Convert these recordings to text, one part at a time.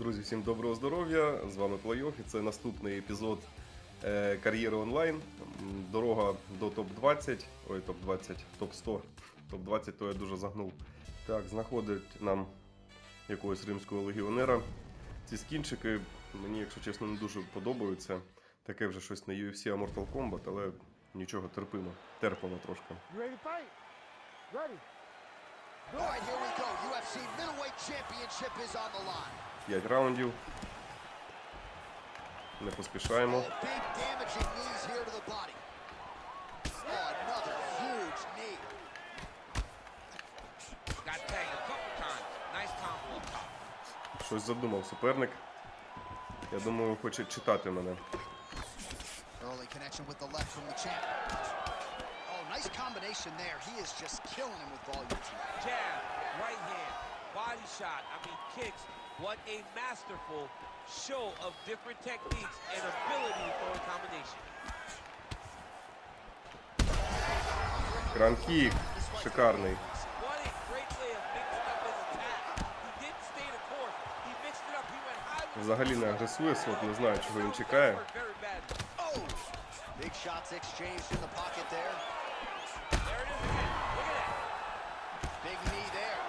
Друзі, всім доброго здоров'я! З вами Плайох і це наступний епізод е, кар'єри онлайн. Дорога до топ-20, ой, топ-20, топ-100, топ-20, то я дуже загнув. Так, знаходить нам якогось римського легіонера. Ці скінчики мені, якщо чесно, не дуже подобаються. Таке вже щось на UFC а Mortal Kombat, але нічого терпимо. Терпимо трошки. You ready fight? Ready. Right, here we go. UFC middleweight championship is on the line. 5 раундів. Не поспішаємо. Oh. Oh. Щось задумав суперник. Я думаю, хоче читати мене. Oh, combination there. He is just killing him with volume. Jab, right hand, body shot. I mean, kicks. What a masterful show of different techniques and ability to throw a combination. Кранкік. Шикарний. What a great way of mixing up his attack. He didn't stay the course. He mixed it up. He went high. Взагалі не агресує сот, не знаю, чого він чекає. Very bad. Oh! Big shots exchanged in the pocket there. There it is again. Look at that. Big knee there.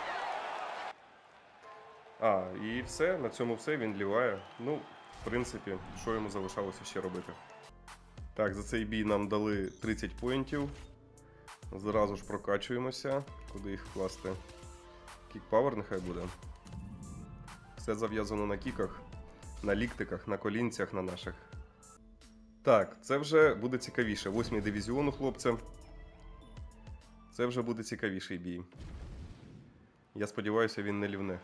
А, і все, на цьому все, він ліває. Ну, в принципі, що йому залишалося ще робити. Так, за цей бій нам дали 30 поінтів. Зразу ж прокачуємося. Куди їх вкласти? Кікпавер нехай буде. Все зав'язано на кіках, на ліктиках, на колінцях на наших. Так, це вже буде цікавіше. Восьмий дивізіон у хлопця. Це вже буде цікавіший бій. Я сподіваюся, він не лівне.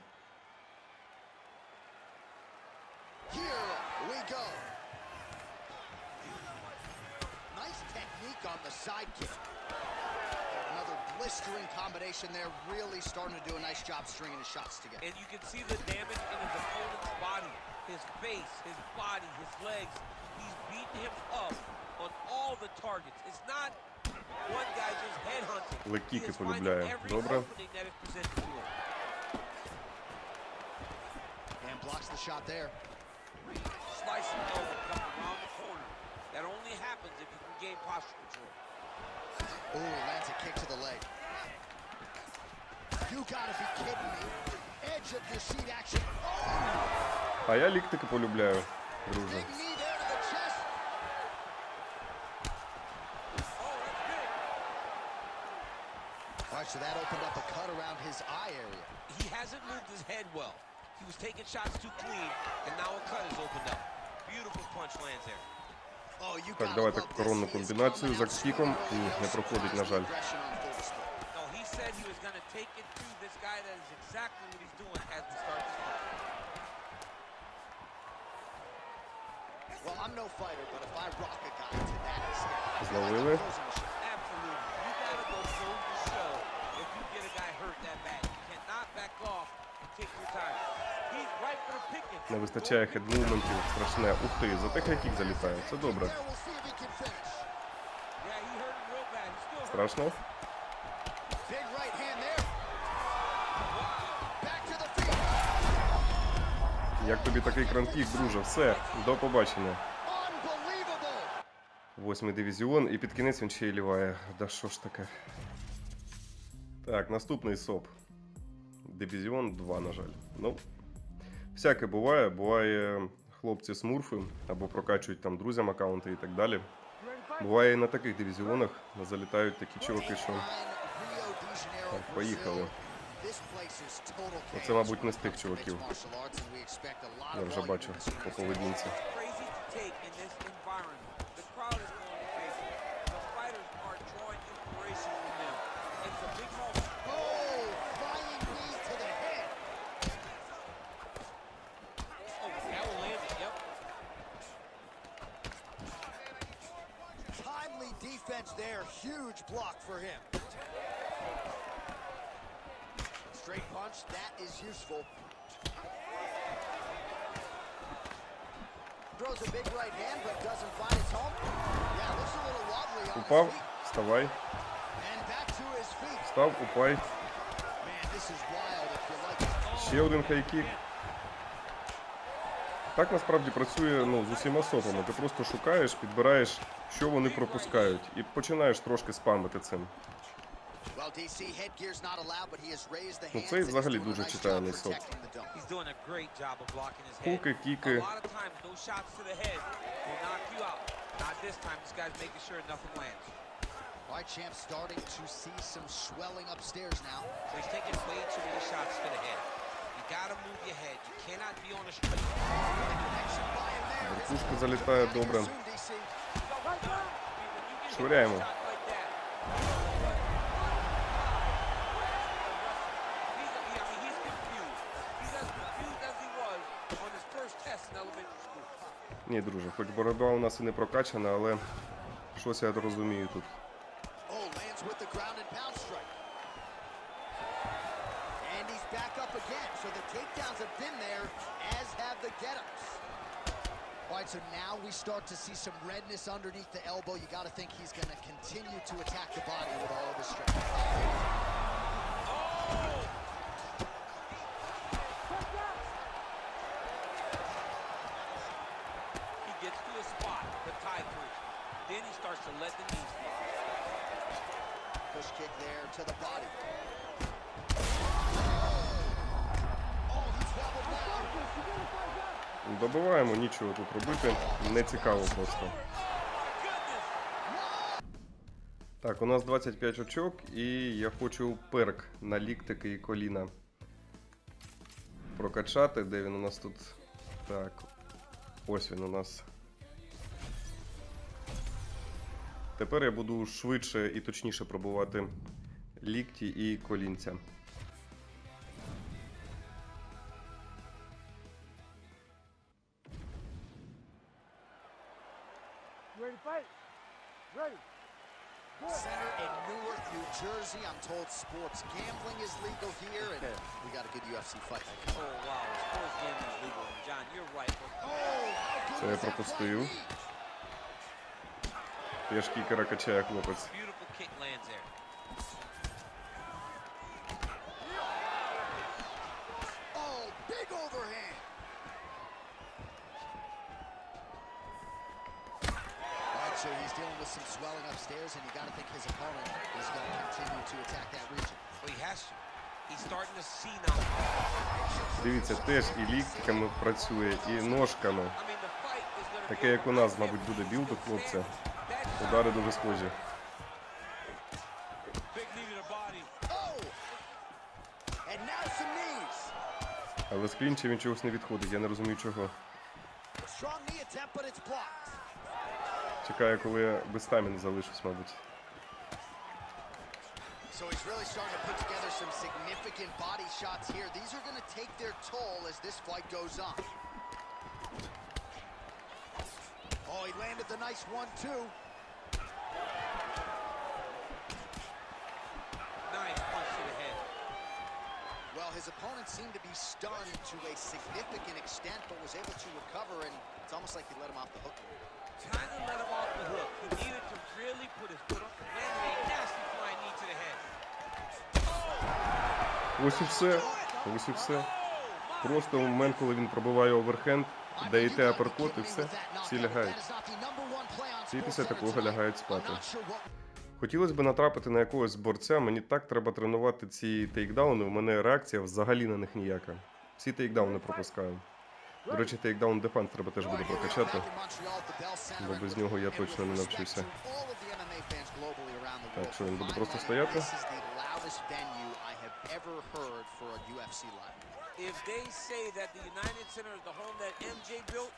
a nice job stringing his shots together. And you can see the damage in his opponent's body, his face, his body, his legs. He's beating him up on all the targets. It's not one guy just headhunting. He Легкіки is finding полюбляє. every Добре. opening that is presented to him. And blocks the shot there. Slicing elbow coming around the corner. That only happens if you can gain posture control. Ooh, А я ліктики полюбляю, друже. big knee there to the chest. Oh, that's big. All right, so that opened up a cut around his eye area. He hasn't moved his head well. He was taking shots too clean, and now a cut is opened up. Beautiful punch lands there. Oh, you Так, gotta давайте love this. коронну He is комбінацію coming за out кіком. strong. Ні, не проходить, на жаль. he said he was going to take it to this guy. That is exactly what he's doing as we start this fight. Well, I'm no fighter, but if I rock a guy to that extent, I feel like Зловили. I'm closing the show. Absolutely. You got to go close the show if you get a guy hurt that bad. You cannot back off and take your time. He's right for the picking. Не вистачає хедмувментів, страшне. Ух ти, за хай-кік залітає. Це добре. There, Як тобі такий кранкік, друже? Все, до побачення. Восьмий дивізіон, і під кінець він ще й ліває. Да що ж таке? Так, наступний СОП. Дивізіон 2, на жаль. Ну, всяке буває. Буває хлопці смурфи або прокачують там друзям аккаунти і так далі. Буває і на таких дивізіонах залітають такі чуваки, що. Так, поїхали. Оце, chaos мабуть, when не it з тих comes to чуваків. mixed martial arts, and we expect a lot Я of вже volume бачу in this по arena. поведінці. crazy to take in this environment. The crowd is going crazy. The fighters are drawing inspiration from them. It's a big moment. Oh, flying knee to the head. Oh, that will land it. Yep. Timely defense there. Huge block for him. Straight punch. That is useful. Throws a big right hand, but doesn't find its home. Yeah, looks a little wobbly on his Упав, feet. вставай, And back to his feet. встав, упай. Man, this is wild if you like it. Ще один хай-кік. Так насправді працює ну, з усіма сопами. Ти просто шукаєш, підбираєш, що вони пропускають, і починаєш трошки спамити цим. Well, DC headgear's not allowed, but he has raised the Ну, hands цей and he's взагалі doing a дуже nice читаний job соп. protecting the dome. He's doing a great job of blocking his head. Хуки, A кіки. lot of times, those shots to the head will knock you out. Not this time. This guy's making sure nothing lands. All right, champ, starting to see some swelling upstairs now. So he's taking way too many shots to the head. You gotta move your head. You cannot be on a straight. Connection by him there. Верхушка залітає добре. Soon, Ні, друже, хоч боротьба у нас і не прокачана, але щось я розумію тут. Oh. All right, so now we start to see some redness underneath the elbow. You got to think he's going to continue to attack the body with all of his strength. He gets to a spot, the tie push. Then let the knees fly. Push kick there to the body. Добиваємо, нічого тут робити. Не цікаво просто. Так, у нас 25 очок, і я хочу перк на ліктики і коліна прокачати. Де він у нас тут? Так. Ось він у нас. Тепер я буду швидше і точніше пробувати лікті і колінця. Center in Newark, New Jersey. I'm told sports gambling is legal here, and we got a good UFC fight. Oh, wow. Sports gambling is legal. John, you're right. Oh, how good Це я that? Теж кікера качає хлопець. Oh. Дивіться, теж і ліктиками працює, і ножками. Удари. Oh! Some knees. Але він чогось не відходить, я не розумію чого. Чекаю, коли без стаміни залишусь, мабуть. Oh. Nice punch to the head. Well, his opponent seemed to be stunned to a significant extent, but was able to recover, and it's almost like he let him off the hook. Trying to let him off the hook. He needed to really put his foot on. the Landed a nasty flying knee to the head. Ось і все. Ось і все. Просто в момент, коли він пробиває оверхенд, даєте аперкот і все, всі лягають. Всі після такого лягають спати. Хотілося б натрапити на якогось борця, мені так треба тренувати ці тейкдауни, у мене реакція взагалі на них ніяка. Всі тейкдауни пропускаю. До речі, тейкдаун дефенс треба теж буде прокачати. бо без нього я точно не навчуся. Так, що він буде просто стояти? If they say that the United Center is the home that MJ built,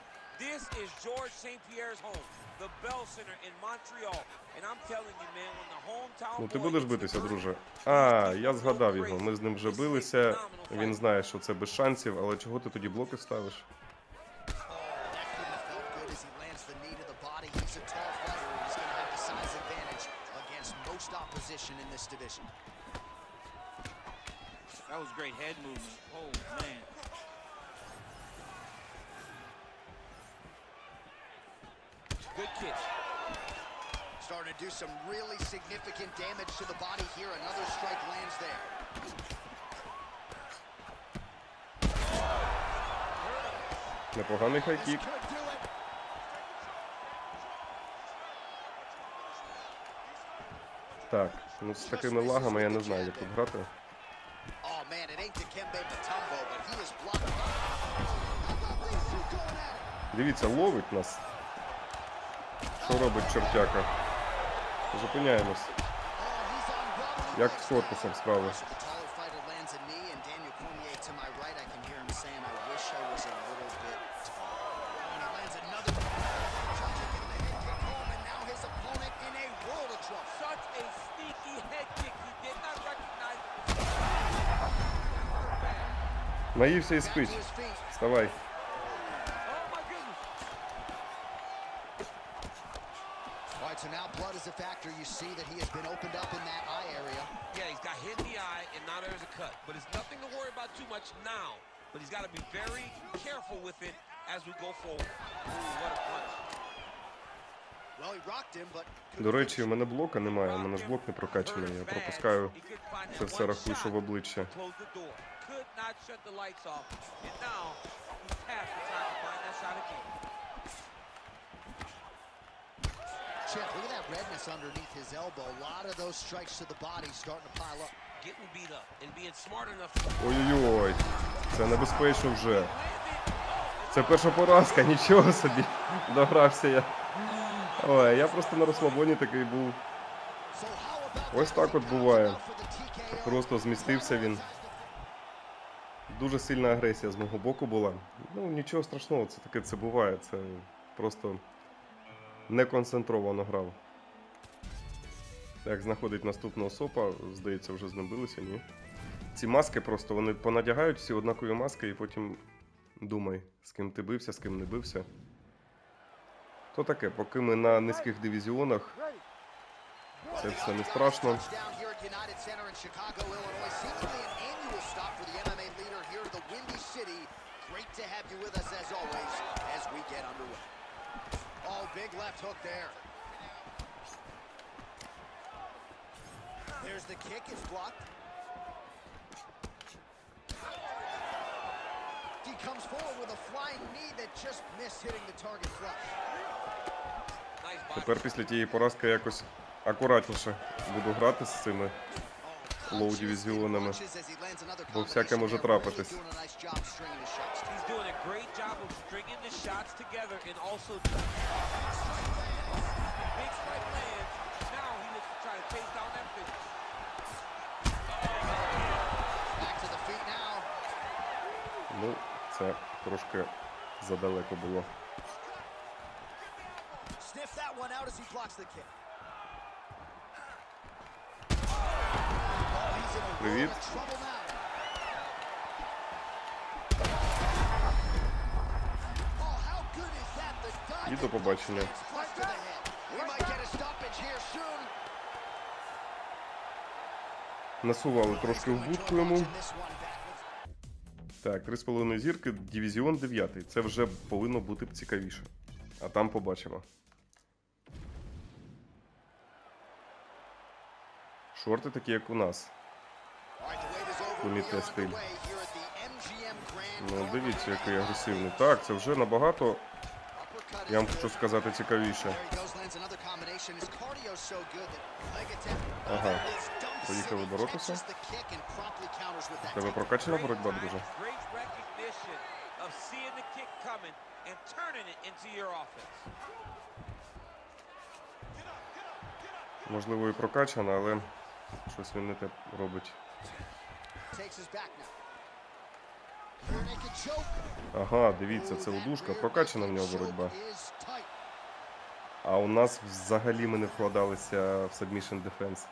this is George St. Pierre's home, the Bell Center in Montreal. And I'm telling you, man, when the hometown Ну ти будеш битися, друже. А, я згадав його. Ми з ним вже билися. Він знає, що це без шансів, але чого ти тоді блоки ставиш? That couldn't have felt good as he Good kick. Starting to do some really significant damage to the body here. Another strike lands there. Непоганий This хайкік. Так, ну з такими лагами я не знаю, як тут грати. Oh? Дивіться, ловить нас. Що робить чертяка? Зупиняємось. Oh, Як з корпусом справи? Наївся і спить. Вставай. is a factor. You see that he has been opened up in that eye area. Yeah, he's got hit in the eye, and now there's a cut. But it's nothing to worry about too much now. But he's got to be very careful with it as we go forward. Ooh, what a punch. Well, he rocked him, but couldn't До речі, у finish. мене блока немає, у мене ж блок не прокачаний. Я пропускаю He could find це that все one рахую, що в shot обличчя. to Close the door. Could not shut the lights off. And now he's past the time to find that shot again. Chip, look at that redness underneath his elbow. A lot of those strikes to the body starting to pile up. Getting beat up and being smart enough Ой-ой-ой, це небезпечно вже. Це перша поразка, нічого собі. Догрався я. Ой, я просто на розслабоні такий був. Ось так от буває. Просто змістився він. Дуже сильна агресія з мого боку була. Ну, нічого страшного, це таке це буває. Це просто неконцентровано грав. Так, знаходить наступного сопа, здається, вже з ним билися, ні. Ці маски просто вони понадягають всі однакові маски і потім думай, з ким ти бився, з ким не бився. То таке, поки ми на низьких дивізіонах, це все не страшно. Great to have you with us as always as we get underway. Oh, big left hook there. There's the kick, it's blocked. He comes forward with a flying knee that just missed hitting the target flush. Тепер після тієї поразки якось акуратніше буду грати з цими. Лоу-дивізіонами. Бо всяке може трапитись. He's doing a great job of stringing the shots together and also big strike lands. Now he looks to try to chase down that finish. Back to the feet now. Ну, це трошки задалеко було. Sniff that one out as he blocks the kick. Oh, he's in a world Привіт. Stoppage here soon. Насували трошки в будку йому. Так, 3,5 зірки, дивізіон 9. Це вже повинно бути цікавіше. А там побачимо. Шорти такі, як у нас. Are стиль. Ну, дивіться, який агресивний. Так, це вже набагато, я вам хочу сказати, цікавіше. Ага. Поїхали боротися. Тебе прокачана боротьба, друже? Можливо, і прокачана, але щось він не те робить. Takes his back now. Rear naked choke. Ага, дивіться, це удушка. Прокачана в нього боротьба. А у нас взагалі ми не вкладалися в submission defense.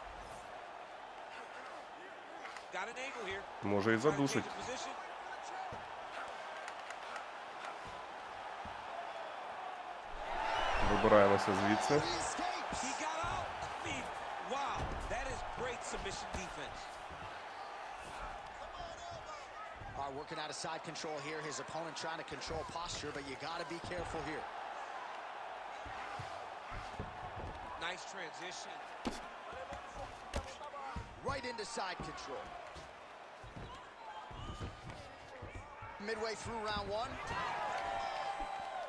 Може і задушить. Вибираємося звідси. right, working out of side control here. His opponent trying to control posture, but you got to be careful here. Nice transition. Right into side control. Midway through round one.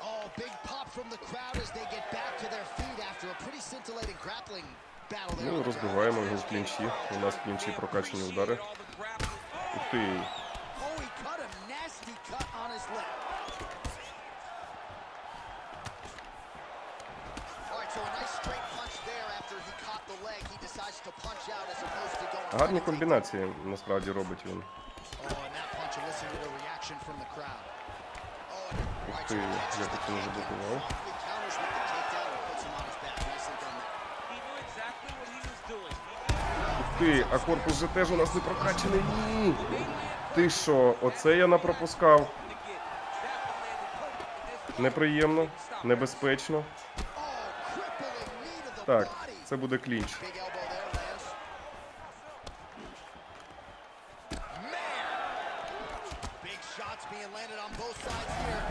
Oh, big pop from the crowd as they get back to their feet after a pretty scintillating grappling battle there. Ну, розбиваємо його в клінчі. У нас в клінчі прокачані удари. All the grappling. Ух ти. Гарні комбінації насправді робить він. Oh. Oh, Ух ти, як це не заблокував. Ух ти, а корпус же теж у нас не прокачаний. Ні. Ти що, оце я напропускав. Неприємно, небезпечно. Oh, Так, це буде клінч. Big elbow there, lands. Man! Big shots being landed on both sides here.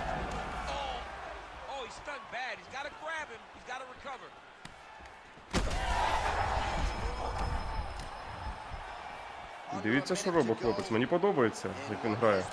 Oh, oh, he's stunned bad. He's got to grab him. He's got to recover. Мені подобається, як він грає.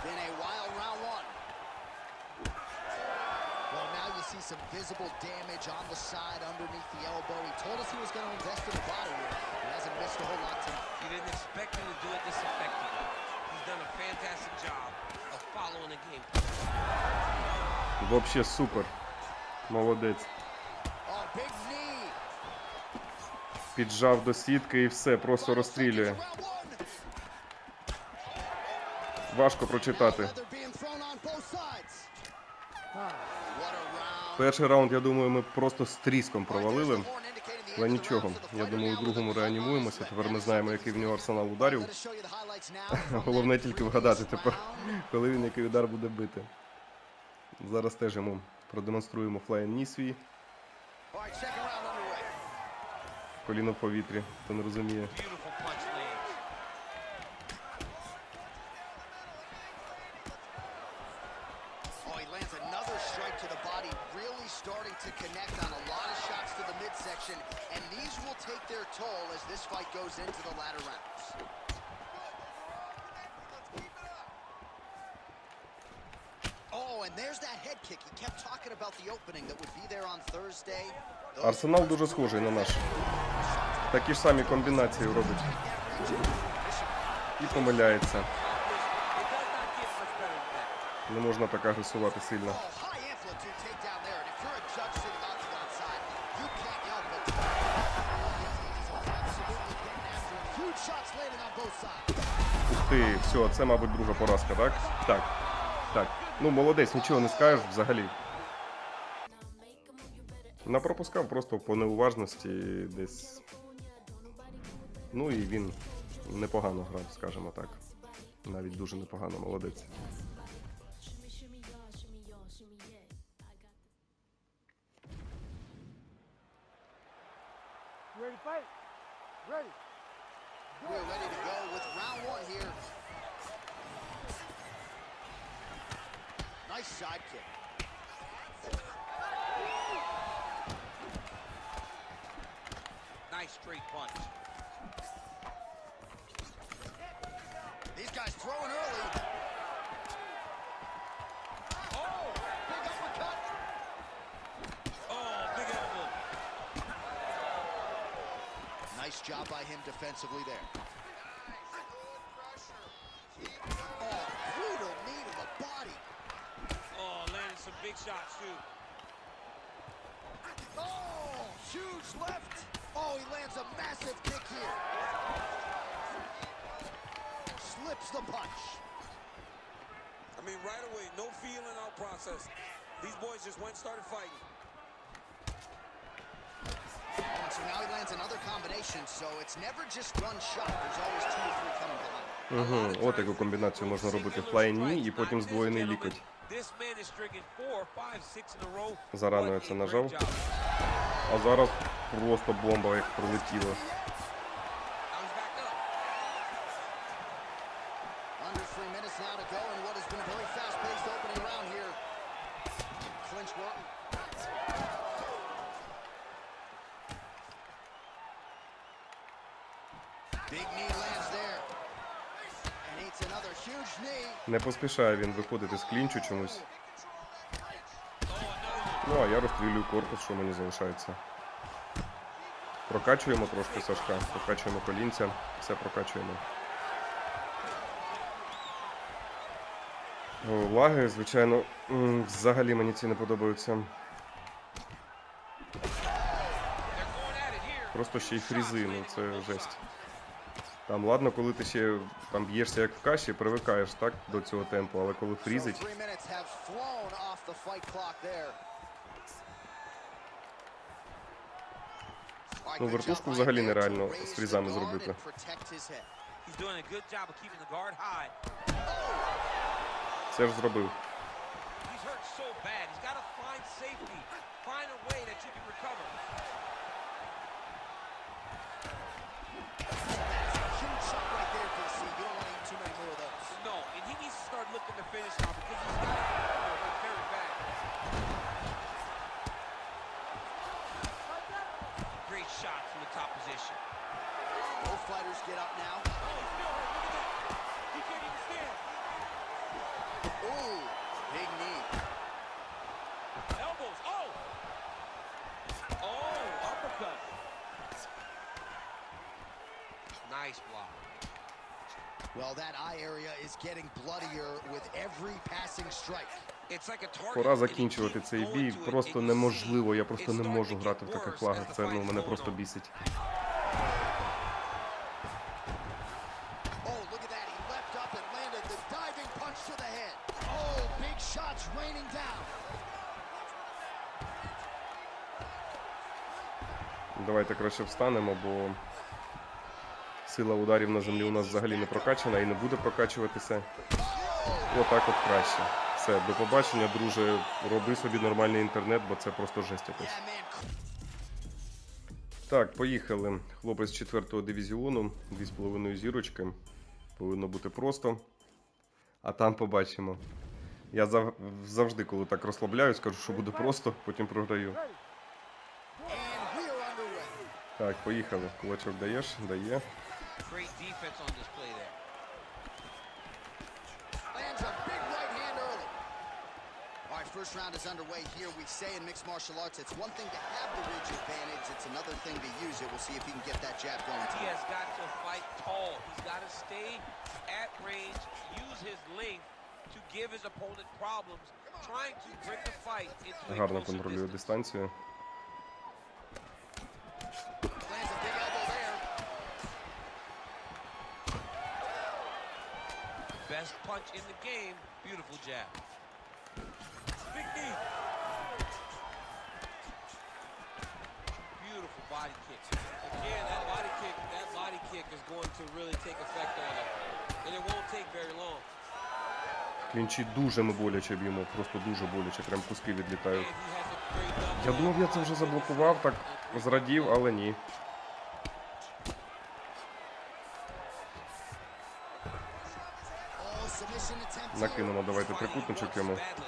Молодець. Oh. Піджав до сітки і все. Round one. Важко прочитати. Leather being thrown on both sides. What a round. Перший раунд, я думаю, ми просто з тріском провалили. Але нічого. Я думаю, у другому реанімуємося. Тепер ми знаємо, який в нього арсенал ударів. Головне тільки вгадати тепер, коли він який удар буде бити. Зараз теж йому продемонструємо флайн свій. Коліно в повітрі, хто не розуміє. Beautiful punch lands. Oh, he lands another strike to the body, really starting to connect on a lot of shots to the midsection, and these will take their toll as this fight goes into the latter rounds. Oh, and there's that head kick. He kept talking about the opening that would be there on Thursday. Арсенал дуже схожий на наш. Такі ж самі комбінації робить. І помиляється. Не можна так агресувати сильно. Ух ти, все, це, мабуть, друга поразка, так? Так. Так. Ну, молодець, нічого не скажеш взагалі. Напропускав просто по неуважності десь. Ну і він непогано грав, скажімо так. Навіть дуже непогано, молодець. Ready to fight? Ready. We're ready to go straight punch. These guys throwing early. Oh, big uppercut. Oh, big elbow. Nice job by him defensively there. Oh, brutal knee to the body. Oh, landed some big shots too. Oh, huge left. Oh, he lands a massive kick here. Slips the punch. I mean, right away, no feeling out process. These boys just went and started fighting. And so now he lands another combination, so it's never just one shot. There's always two or three coming behind. Угу, от яку комбінацію можна робити флайн ні і потім здвоєний лікоть. This man is stricken four, five, six in a row. Зарано What я a це great нажав. job. А зараз просто бомба як knee. Не поспішає він виходити з клінчу чомусь. Oh, Ну, а я розстрілюю корпус, що мені залишається. Прокачуємо трошки Сашка, прокачуємо колінця, все прокачуємо. Лаги, звичайно, взагалі мені ці не подобаються. Просто ще й фрізи, ну це жесть. Там ладно, коли ти ще там б'єшся як в каші, привикаєш так до цього темпу, але коли фрізить, three minutes have flown off the fight clock there. All right, Ну, вертушку взагалі нереально з фрізами зробити. це ж зробив. No, and he needs to start looking to finish now because he's got shot from the top position. Both fighters get up now. Oh, still hurt. Look at that. He can't even stand. Ooh, big knee. Elbows. Oh. Oh, uppercut. Nice block. Well, that eye area is getting bloodier with every passing strike. Пора закінчувати цей бій. Просто неможливо. Я просто не можу грати в таких флагах. Це ну мене просто бісить. Oh. Oh. Давайте краще встанемо, бо сила ударів на землі у нас взагалі не прокачана і не буде прокачуватися. Отак от краще. Все, до побачення, друже. Роби собі нормальний інтернет, бо це просто жесть якась. Так, поїхали. Хлопець 4-го дивізіону, 2,5 зірочки. Повинно бути просто. А там побачимо. Я зав... завжди, коли так розслабляюсь, кажу, що буде просто, потім програю. Так, поїхали. Кулачок даєш? Дає. first round is underway here. We say in mixed martial arts, it's one thing to have the ridge advantage. It's another thing to use it. We'll see if he can get that jab going. He tonight. has got to fight tall. He's got to stay at range, use his length to give his opponent problems, trying to bring the fight into a Гарно closer контролює distance. дистанцію. Lands a big elbow there. Best punch in the game. Beautiful jab. Big knee. Beautiful body kick. Again, that body kick, that body kick is going to really take effect on him. And it won't take very long. Клінчі дуже ми боляче б'ємо, просто дуже боляче, прям куски відлітають. Я думав, я це вже заблокував, так зрадів, але ні. Oh. Накинемо, давайте трикутничок йому. badly.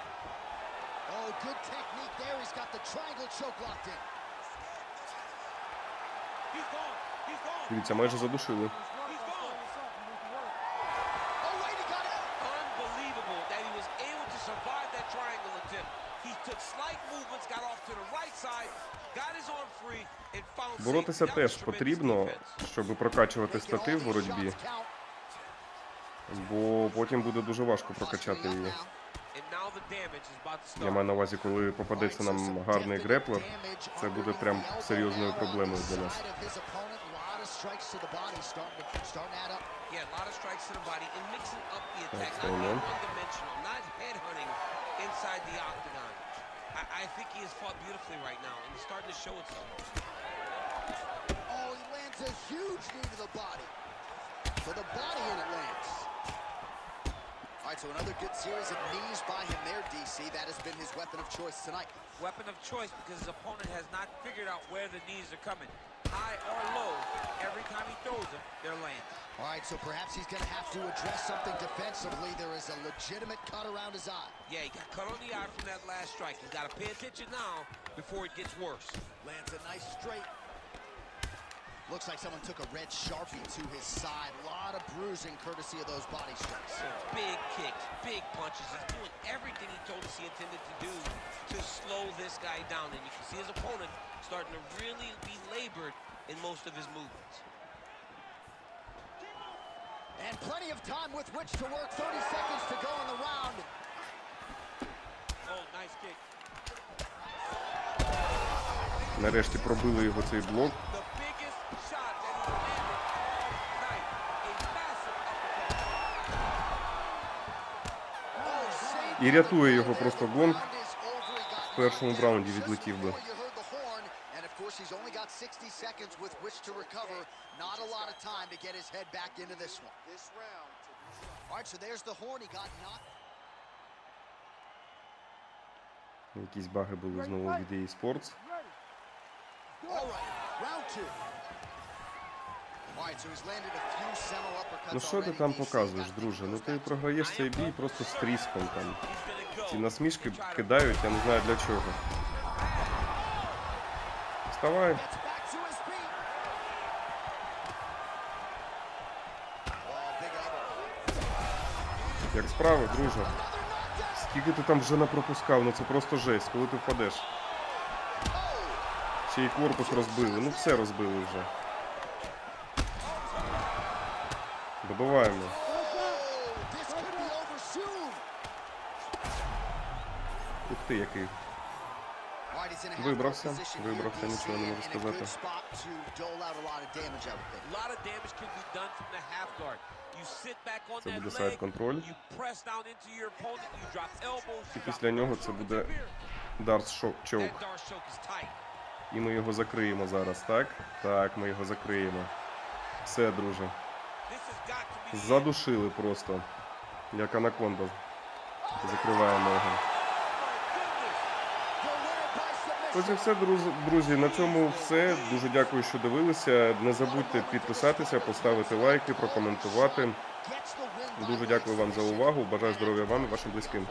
Oh, good technique there. He's got the triangle choke locked in. He's gone. He's gone. Дивіться, майже задушили. He's gone. Oh, wait, he got out. Unbelievable that he was able to survive that triangle attempt. He took slight movements, got off to the right side, got his arm free, and found Боротися теж потрібно, щоб прокачувати стати в боротьбі, бо потім буде дуже важко прокачати її. Я маю на увазі, коли попадеться нам гарний греплер, це буде прям серйозною проблемою для нас. Strikes to the body, starting to starting to add up. Yeah, a lot of strikes to the body and mixing up the attack, That's not going being one-dimensional, not headhunting inside the octagon. I, I think he has fought beautifully right now, and it's starting to show itself. Oh, he lands a huge knee to the body. To the body, and it lands. All right, so another good series of knees by him there, DC. That has been his weapon of choice tonight. Weapon of choice because his opponent has not figured out where the knees are coming, high or low. Every time he throws them, they're landing. All right, so perhaps he's going to have to address something defensively. There is a legitimate cut around his eye. Yeah, he got cut on the eye from that last strike. He's got to pay attention now before it gets worse. Lands a nice straight. Looks like someone took a red sharpie to his side. A lot of bruising courtesy of those body strikes. Big kicks, big punches. He's doing everything he told us he intended to do to slow slow this guy down. And you can see his opponent starting to really be labored in most of his movements. And plenty of time with which to work. 30 seconds to go in the round. Oh, nice kick. Нарешті пробили його цей блок. Oh, І рятує його просто гонг. В першому раунді відлетів би. before you heard the horn. And of course, he's only got 60 seconds with which to recover. Not a lot of time to get his head back into this one. This round. All right, so there's the horn. He got knocked. Якісь баги були знову від EA Sports. Ну що ти там показуєш, друже? Ну ти програєш цей бій просто з тріском там. Ці насмішки кидають, я не знаю для чого. Вставай. Як справи, друже? Скільки ти там вже напропускав? Ну це просто жесть, коли ти впадеш. Ще й корпус розбили. Ну все розбили вже. Добиваємо. Ух ти, який. All right, he's in a Вибрався, вибрався, нічого не можу сказати. Це буде drop elbows, І після нього це буде. Дарс шок чоук. І ми його закриємо зараз, так? Так, ми його закриємо. Все, друже. Задушили просто. Як анаконда. Закриваємо його. Ось і все, друзі. На цьому все. Дуже дякую, що дивилися. Не забудьте підписатися, поставити лайки, прокоментувати. Дуже дякую вам за увагу. Бажаю здоров'я вам і вашим близьким.